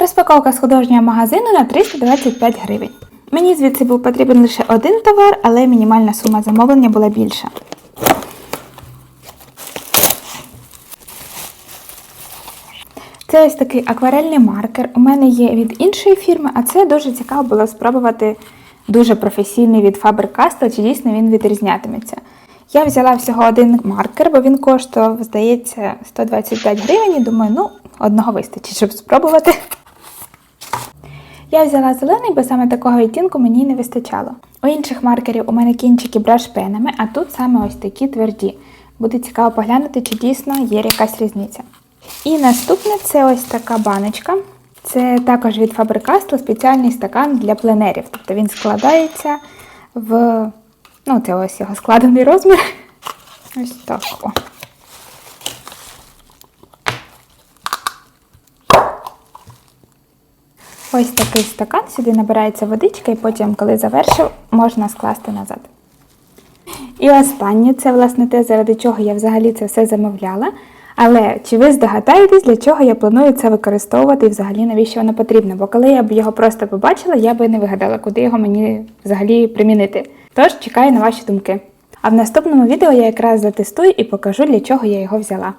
Розпаковка з художнього магазину на 325 гривень. Мені звідси був потрібен лише один товар, але мінімальна сума замовлення була більша. Це ось такий акварельний маркер. У мене є від іншої фірми, а це дуже цікаво було спробувати дуже професійний від Faber-Castell, чи дійсно він відрізнятиметься. Я взяла всього один маркер, бо він коштував, здається, 125 гривень. І думаю, ну, одного вистачить, щоб спробувати. Я взяла зелений, бо саме такого відтінку мені не вистачало. У інших маркерів у мене кінчики браш-пенами, а тут саме ось такі тверді. Буде цікаво поглянути, чи дійсно є якась різниця. І наступне це ось така баночка. Це також від Faber-Castell спеціальний стакан для пленерів. Тобто він складається в. Ну, це ось його складений розмір. Ось так. О. Ось такий стакан, сюди набирається водичка, і потім, коли завершив, можна скласти назад. І останнє, це власне те, заради чого я взагалі це все замовляла. Але чи ви здогадаєтесь, для чого я планую це використовувати і взагалі навіщо воно потрібно? Бо коли я б його просто побачила, я би не вигадала, куди його мені взагалі примінити. Тож чекаю на ваші думки. А в наступному відео я якраз затестую і покажу, для чого я його взяла.